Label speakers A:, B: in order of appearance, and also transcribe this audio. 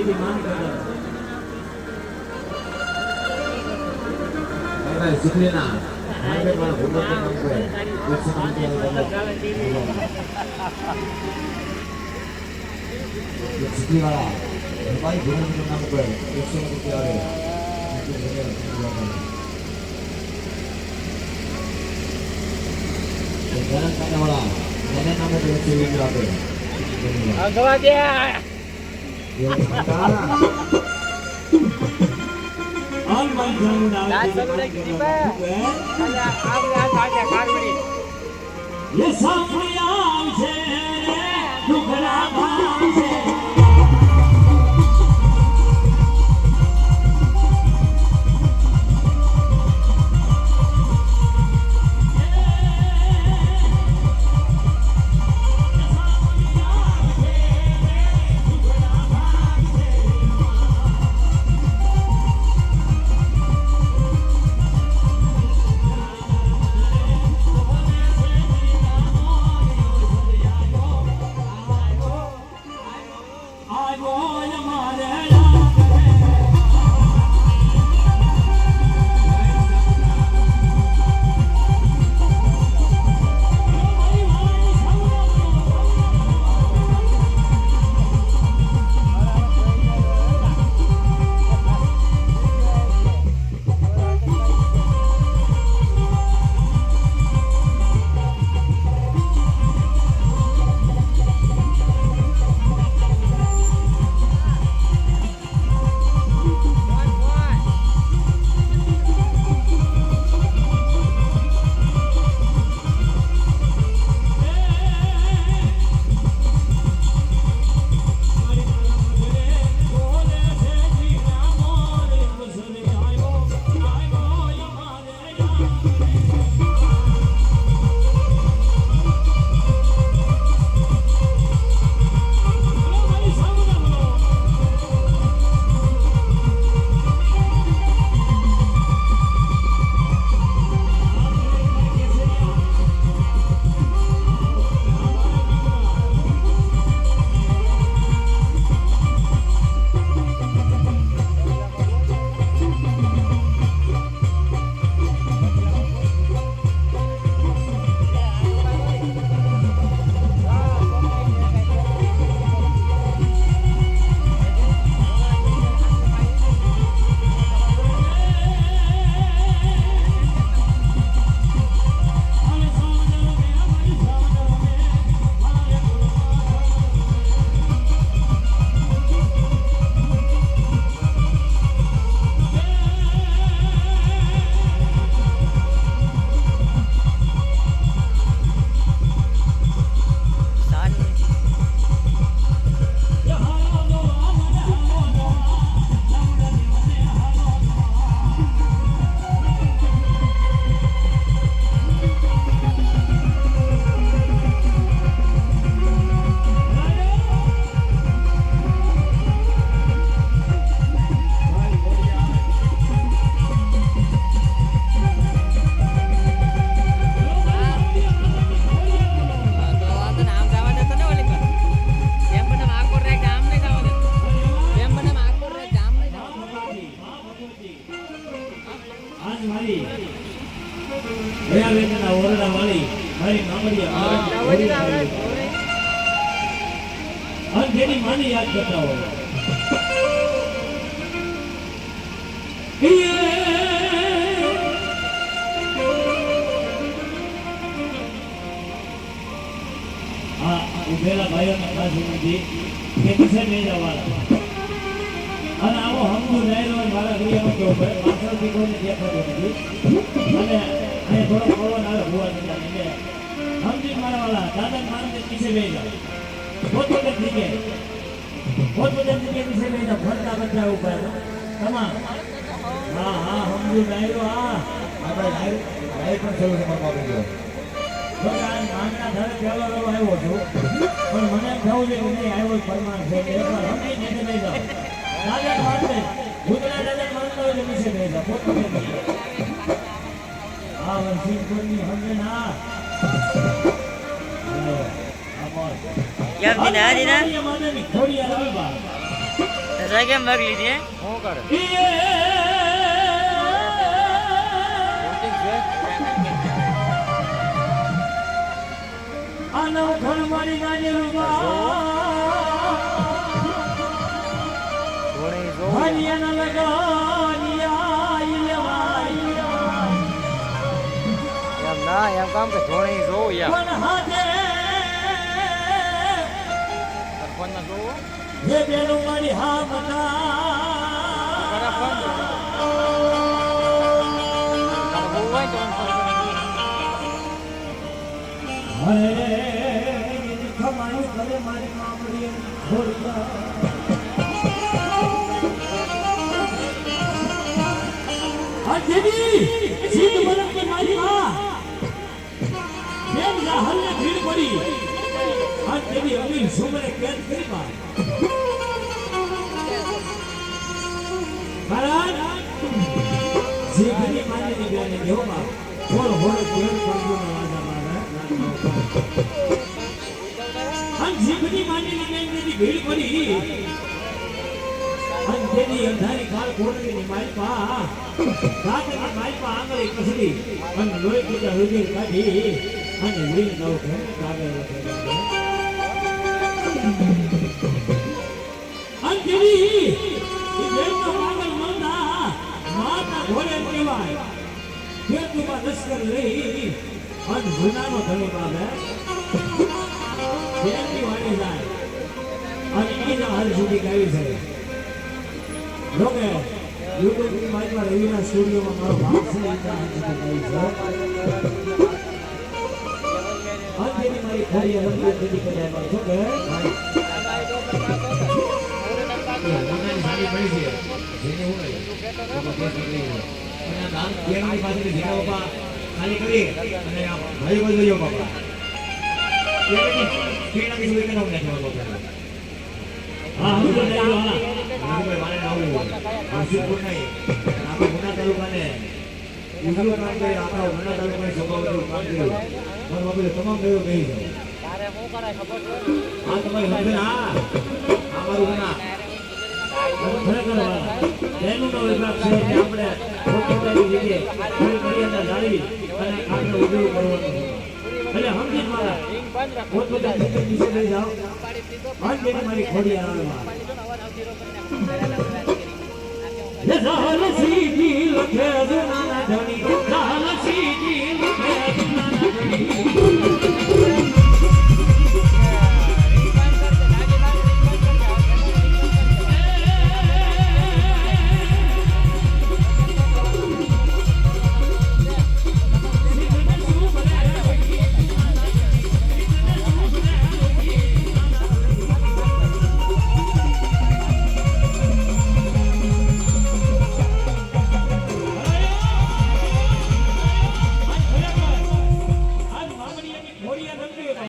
A: દીધી
B: માર્કેટ વાળા નામે આપે
C: ગવા દે
A: અન ભાઈ આજ મારી ગયા વેદના ઓરડા વાળી મારી. ખાસ વિનંતી કે કિશન લઈ જવાના અને આવો હમુ રહેલો મારા ઘડિયામાં કેવું પડે પાછળથી કોઈને દેખાતો નથી. અને અહીં થોડો પવન આવે ભુવા જતા એટલે સમજી મારા વાળા દાદા માણસે પીછે લઈ જાઓ. પોતપોતે થીકે પોતપોતે થીકે પીછે લઈ જાઓ. ફરતા બધા ઊભા તમામ. હા હા, સમજુ ડાયરો હા.
B: આપણે પણ શરૂ છે
A: ઘરે પહેલો આવ્યો છું. પણ મને થવું છે કે નહીં, આવ્યો પરમાણ છે. એકવાર સમજી નીચે લઈ જાઓ. દાદા માનશે ભૂતના દાદા માનતા હોય તો પીછે લઈ જાઓ પોતપોતે થીકે. આ ના હાલો, આ મોજ.
C: કેમ દીના દીના
A: આ માતાની ખોડિયાર આવી બા.
C: રજા કેમ મારી લીધી શું કરે
A: આનો ઘણ મારી નાની રૂમા
C: એમ ના એમ કામ કે ધોણી યાર
A: પણ હાથે
C: ફોનમાં જોવું
A: હે બેનો મારી હા કરે. મારી મામડી દેવી સીધ મરમ કે મારી માં બેન રાહલને ભીડ પડી? આ દેવી અમીર સુમરે કેદ કરી માં મહારાજ જીભની માની બેને દેવમાં હોળ હોળ કેદ કરજો રાજા મહારાજ. અન જીભની માની બેને ભીડ પડી તેની અંધારી કાળ કોટડીની માલપા રાતની માલપા આંગળી કસડી અન લોહી પીતા રુધિર કાઢી અને વીર નવ ઘર ઘોડે કહેવાય ખેતુમાં લશ્કર રહી અન ગુનાનો ધણી બાબે બેનની વાણી જાય અને એના હાલ સુધી ગાવી છે લોકે યુટ્યુબની મારી રવિના સ્ટુડિયોમાં મારો ભાગ છે એ ગાઈ અંતેની મારી ખરી રમતી દીધી કદાય છો કે
B: પોતાની છે જેને હું લઈ એમાં કેસ નીકળી ગયો. અને આ દાન કેળની પાસેથી ઝીણા બાપા ખાલી કરી અને ભાઈ બાજુ નાખ્યો બાપા
A: હા. હું.
B: રાજુભાઈ મારે નાવું નહીં આપણે ગુના તાલુકાને ઉજળું કામ કરી આપણા ગુના તાલુકાની તમારી હંભે હા આ મારું
A: અને આપણે મારા મારી ખોડી આવે
C: Let's
A: all see the